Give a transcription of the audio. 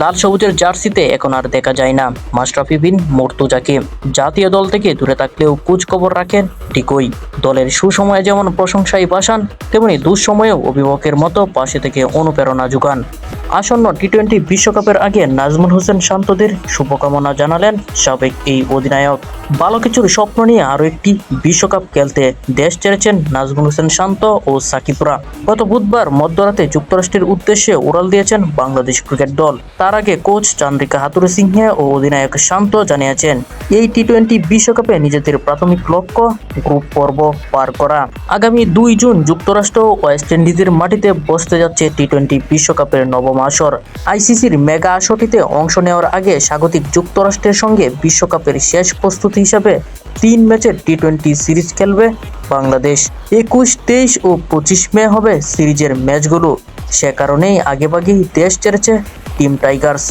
লাল সবুজের জার্সিতে এখন আর দেখা যায় না। মাশরাফি বিন মর্তুজাকে। জাতীয় দল থেকে দূরে থাকলেও কুচখবর রাখেন ঠিকই। দলের সুসময়ে যেমন প্রশংসায় বাসান, তেমনি দুঃসময়েও অভিভাবকের মতো পাশে থেকে অনুপ্রেরণা যোগান। আসন্ন টি টোয়েন্টি বিশ্বকাপের আগে নাজমুল হোসেন শান্তদের শুভকামনা জানালেন সাবেক এই অধিনায়ক। ভালো কিছুর স্বপ্ন নিয়ে আরও একটি বিশ্বকাপ খেলতে দেশ ছেড়েছেন নাজমুল হোসেন শান্ত ও সাকিবরা গত বুধবার মধ্যরাতে যুক্তরাষ্ট্রের উদ্দেশ্যে উড়াল দিয়েছেন বাংলাদেশ ক্রিকেট দল। তার আগে কোচ চান্দ্রিকা হাতুর সিংহে ও অধিনায়ক শান্ত জানিয়েছেন, এই টি টোয়েন্টি বিশ্বকাপে নিজেদের প্রাথমিক লক্ষ্য গ্রুপ পর্ব পার করা। আগামী দুই জুন যুক্তরাষ্ট্র ওয়েস্ট ইন্ডিজের মাটিতে বসতে যাচ্ছে টি টোয়েন্টি বিশ্বকাপের নবম আসর আইসিসির মেগা আসরটিতে অংশ নেওয়ার আগে স্বাগতিক যুক্তরাষ্ট্রের সঙ্গে বিশ্বকাপের শেষ প্রস্তুতি হিসাবে তিন ম্যাচের টি টোয়েন্টি সিরিজ খেলবে বাংলাদেশ। একুশ, তেইশ ও পঁচিশ মে হবে সিরিজের ম্যাচগুলো। সে কারণেই আগেভাগেই দেশ ছেড়েছে টিম টাইগার্স।